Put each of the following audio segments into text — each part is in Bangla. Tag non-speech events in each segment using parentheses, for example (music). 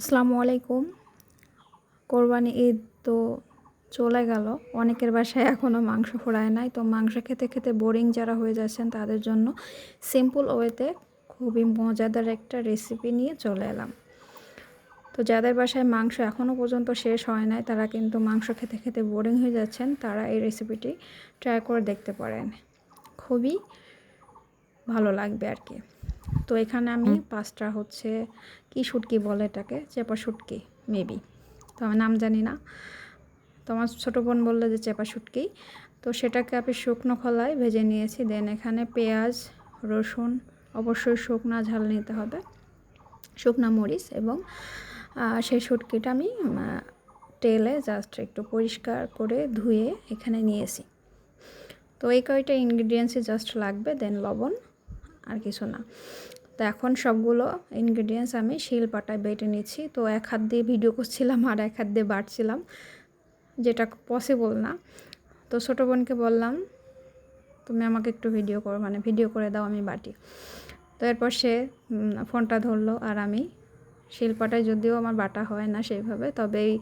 আসসালামু আলাইকুম। কোরবানি ঈদ তো চলে গেল। অনেকের বাসায় এখনও মাংস ফোড়ায় নাই। তো মাংস খেতে খেতে বোরিং যারা হয়ে যাচ্ছেন তাদের জন্য সিম্পল ওয়েতে খুবই মজাদার একটা রেসিপি নিয়ে চলে এলাম। তো যাদের বাসায় মাংস এখনও পর্যন্ত শেষ হয় নাই, তারা কিন্তু মাংস খেতে খেতে বোরিং হয়ে যাচ্ছেন, তারা এই রেসিপিটি ট্রাই করে দেখতে পারেন। খুবই ভালো লাগবে আর কি। তো এখানে আমি পাঁচটা হচ্ছে কি শুটকি বলে এটাকে, চেপা শুটকি মেবি তো আমার নাম জানি না। তো আমার ছোটো বোন বলল যে চেপা শুটকি। তো সেটাকে আমি শুকনো খোলায় ভেজে নিয়েছি। দেন এখানে পেঁয়াজ, রসুন, অবশ্যই শুকনা ঝাল নিতে হবে, শুকনা মরিচ এবং সেই শুটকিটা আমি তেলে জাস্ট একটু পরিষ্কার করে ধুয়ে এখানে নিয়েছি। তো এই কয়টা ইনগ্রিডিয়েন্টসই জাস্ট লাগবে দেন লবণ আর কিছু না। তো এখন সবগুলো ইনগ্রিডিয়েন্টস আমি শিল পাটায় বেটে নিচ্ছি। তো এক হাত দিয়ে ভিডিও করছিলাম আর এক হাত দিয়ে বাটছিলাম যেটা পসিবল না। তো ছোটো বোনকে বললাম, তুমি আমাকে একটু ভিডিও করো মানে ভিডিও করে দাও, আমি বাটি। তো এরপর সে ফোনটা ধরলো আর আমি শিলপাটায় যদিও আমার বাটা হয় না সেইভাবে, তবে এই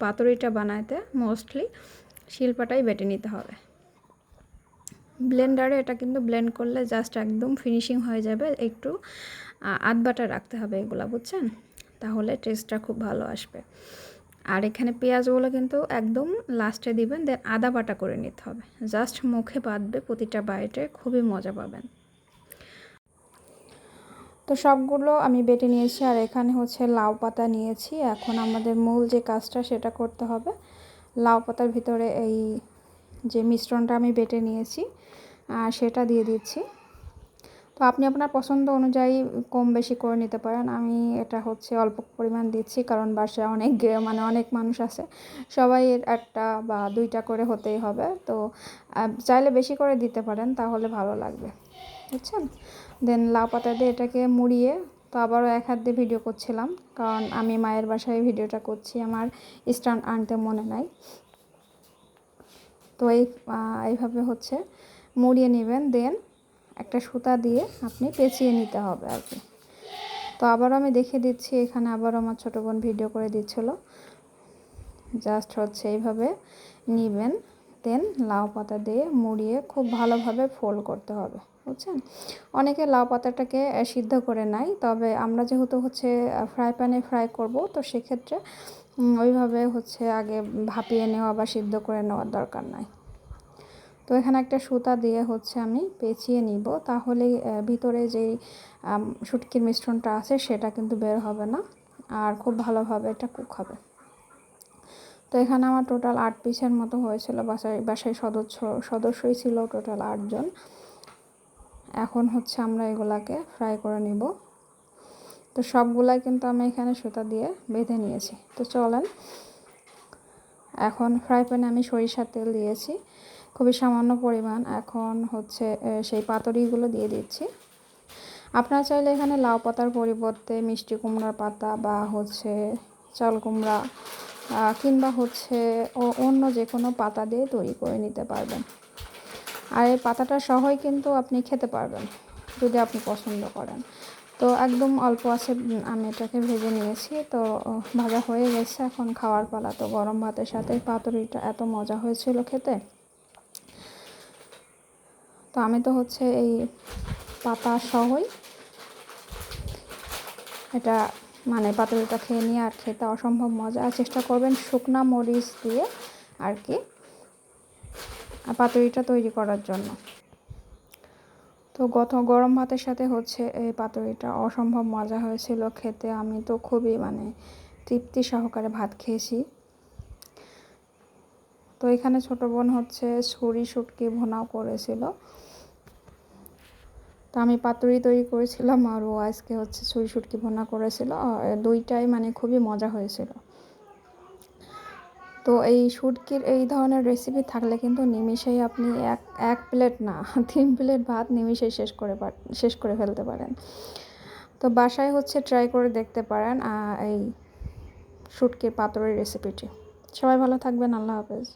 পাতুরিটা বানাইতে মোস্টলি শিলপাটাই বেটে নিতে হবে। ব্লেন্ডারে এটা কিন্তু ব্লেন্ড করলে জাস্ট একদম ফিনিশিং হয়ে যাবে, একটু আধ বাটা রাখতে হবে এগুলো, বুঝছেন? তাহলে টেস্টটা খুব ভালো আসবে। আর এখানে পেঁয়াজগুলো কিন্তু একদম লাস্টে দিবেন দেন আদা বাটা করে নিতে হবে। জাস্ট মুখে বাঁধবে, প্রতিটা বাইটে খুবই মজা পাবেন। তো সবগুলো আমি বেটে নিয়েছি, আর এখানে হচ্ছে লাউ পাতা নিয়েছি। এখন আমাদের মূল যে কাজটা সেটা করতে হবে। লাউ পাতার ভিতরে এই যে মিশ্রণটা আমি বেটে নিয়েছি সেটা দিয়ে দিচ্ছি। তো আপনি আপনার পছন্দ অনুযায়ী কম বেশি করে নিতে পারেন। আমি এটা হচ্ছে অল্প পরিমাণ দিচ্ছি, কারণ বাসায় অনেক মানে অনেক মানুষ আছে। সবাই একটা বা দুইটা করে হতেই হবে। তো চাইলে বেশি করে দিতে পারেন, তাহলে ভালো লাগবে। বুঝছেন? দেন লাউ পাতা দিয়ে এটাকে মুড়িয়ে, তো আবারও এক হাত দিয়ে ভিডিও করছিলাম, কারণ আমি মায়ের বাসায় ভিডিওটা করছি, আমার স্ট্যান্ড আনতে মনে নাই। তো এই এইভাবে হচ্ছে মুড়িয়ে নেবেন। দেন একটা সুতা দিয়ে আপনি পেঁচিয়ে নিতে হবে আর কি। তো আবারও আমি দেখে দিচ্ছি, এখানে আবারও আমার ছোটো বোন ভিডিও করে দিচ্ছিল। জাস্ট হচ্ছে এইভাবে নিবেন। দেন লাউ পাতা দিয়ে মুড়িয়ে খুব ভালোভাবে ফোল্ড করতে হবে, বুঝছেন? অনেকে লাউ পাতাটাকে সিদ্ধ করে নেয়, তবে আমরা যেহেতু হচ্ছে ফ্রাই প্যানে ফ্রাই করব, তো সেক্ষেত্রে ওইভাবে হচ্ছে আগে ভাপিয়ে নেওয়া বা সিদ্ধ করে নেওয়ার দরকার নাই। তো এখানে একটা সুতা দিয়ে হচ্ছে আমি পেঁচিয়ে নিব, তাহলে ভিতরে যেই শুটকির মিশ্রণটা আছে সেটা কিন্তু বের হবে না, আর খুব ভালোভাবে এটা কুক হবে। তো এখানে আমার টোটাল আট পিসের মতো হয়েছিল, বাসায় বাসায় সদস্য, সদস্যই ছিল টোটাল আটজন। এখন হচ্ছে আমরা এগুলাকে ফ্রাই করে নিব। তো সবগুলাই কিন্তু আমি এখানে সুতা দিয়ে বেঁধে নিয়েছি। তো চলেন, এখন ফ্রাই প্যানে আমি সরিষার তেল দিয়েছি। খুবই সামান্য পরিমাণ। এখন হচ্ছে সেই পাতুরিগুলো দিয়ে দিচ্ছি। আপনারা চাইলে এখানে লাউ পাতার পরিবর্তে মিষ্টি কুমড়ার পাতা বা হচ্ছে চাল কুমড়া কিংবা হচ্ছে অন্য যে কোনো পাতা দিয়ে তৈরি করে নিতে পারবেন। আর এই পাতাটা সহই কিন্তু আপনি খেতে পারবেন, যদি আপনি পছন্দ করেন। তো একদম অল্প আছে আমি এটাকে ভেজে নিয়েছি। তো ভাজা হয়ে গেছে এখন খাওয়ার পালা। তো গরম ভাতের সাথে পাতুরিটা এত মজা হয়েছিল খেতে। তো আমি তো হচ্ছে এই পাতা সহই এটা মানে পাতুরিটা খেয়ে নিয়ে আর খেতে অসম্ভব মজা। আর চেষ্টা করবেন শুকনা মরিচ দিয়ে আর কি পাতুরিটা তৈরি করার জন্য। তো গত গরম ভাতের সাথে হচ্ছে এই পাতুরিটা অসম্ভব মজা হয়েছিল, খেতে আমি তো খুবই মানে তৃপ্তি সহকারে ভাত খেয়েছি। তো এখানে ছোট বোন হচ্ছে ছুরি শুটকি ভোনাও করেছিল। তো আমি পাতুরি তৈরি করেছিলাম আর ও আজকে হচ্ছে ছুরি শুটকি ভোনা করেছিল। দুইটাই মানে খুবই মজা হয়েছিল। তো এই শুটকির এই ধরনের রেসিপি থাকলে কিন্তু নিমিষেই আপনি এক এক প্লেট না, (laughs) তিন প্লেট ভাত নিমিষেই শেষ করে শেষ করে ফেলতে পারেন। তো বাসায় হচ্ছে ট্রাই করে দেখতে পারেন এই শুটকির পাতরের রেসিপিটি সবাই ভালো থাকবেন, আল্লাহ হাফেজ।